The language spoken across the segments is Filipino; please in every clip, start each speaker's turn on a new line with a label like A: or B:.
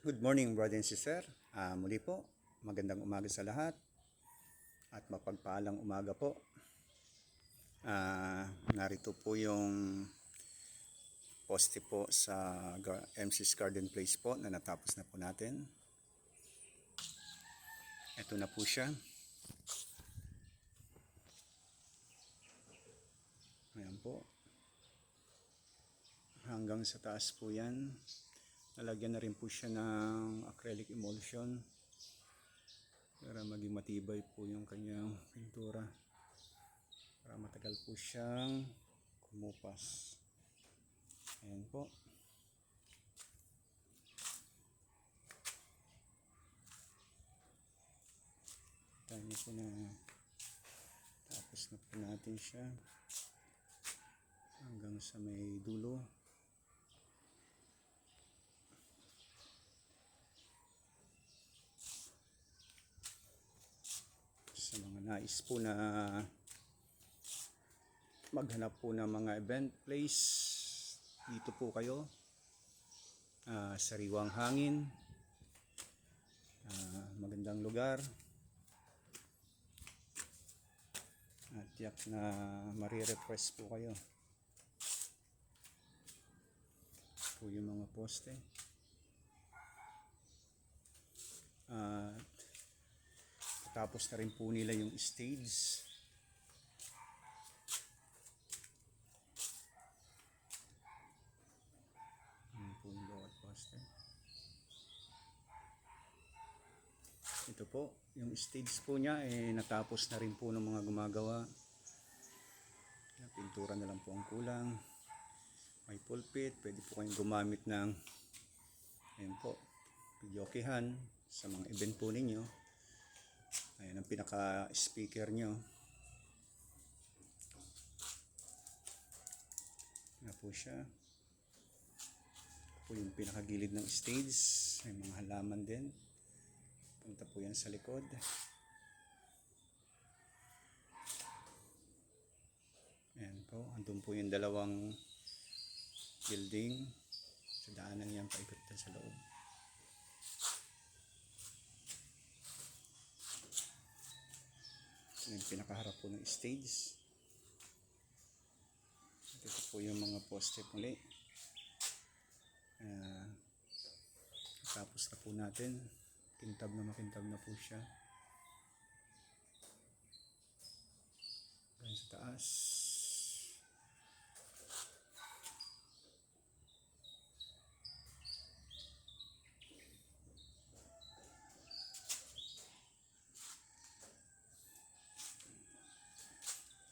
A: Good morning, brother and sister. Ah, muli po, magandang umaga sa lahat at mapagpaalang umaga po. Ah, narito po yung poste po sa MC's Garden Place po na natapos na po natin. Ito na po siya. Ayan po. Hanggang sa taas po yan. Nalagyan na rin po siya ng acrylic emulsion para maging matibay po yung kanyang pintura para matagal po siyang kumupas. Ayan po. Dami po na tapos na po natin siya hanggang sa may dulo. sa mga nais po na maghanap po ng mga event place. Dito po kayo. Ah, sariwang hangin. Ah, magandang lugar. At yak na marirefresh po kayo. Po yung mga poste. At tapos na rin po nila yung stage. Yung bawat poste. Ito po, yung stage po niya eh natapos na rin po ng mga gumagawa. Pintura na lang po ang kulang. May pulpit, pwede po kayong gumamit ng ayan po, videokehan sa mga event po ninyo. Ayan ang pinaka-speaker nyo. Na po siya. Po yung pinakagilid ng stage. May mga halaman din. Punta po yan sa likod. Ayan po. Andun po yung dalawang building. Sa daanan yan paikot sa loob. Yung pinakaharap po ng stage. At ito po yung mga poste muli. Uh, tapos na po natin. Kintab na makintab na po siya. Ayan sa taas.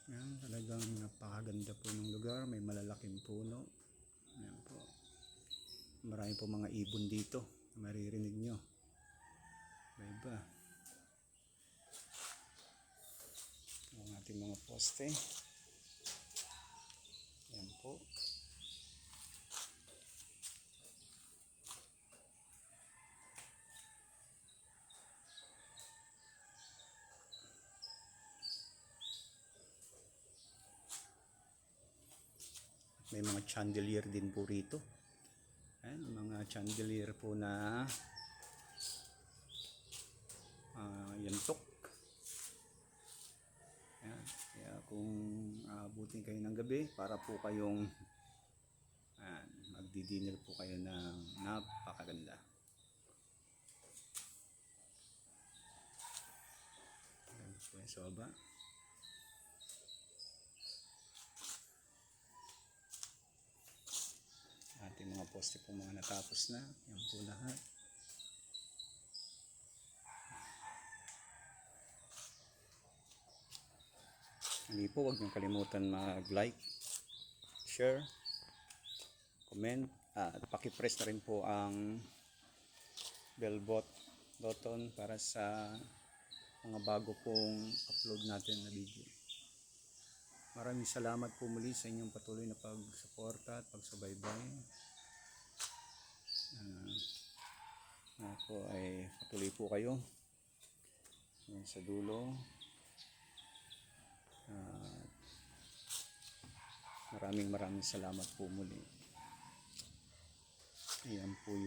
A: Yan, talagang napakaganda po ng lugar. May malalaking puno. Yan po. Marami po mga ibon dito. Maririnig nyo. Iba. Ang ating mga poste. Yan po. May mga chandelier din po rito. Ayan, mga chandelier po na ah, yantok. Ayan, kaya kung aabutin kayo ng gabi, para po kayong ayan, magdi-dinner po kayo ng napakaganda. Ayan po yung baba. ating mga poste po mga natapos na. Yan po lahat. Hindi po huwag niyong kalimutan mag like share comment at pakipress na rin po ang bell bot button para sa mga bago pong upload natin na video. Maraming salamat po muli sa inyong patuloy na pagsuporta at pagsubaybay. Ako ay patuloy po kayo sa dulo. Uh, maraming maraming salamat po muli. Ayan po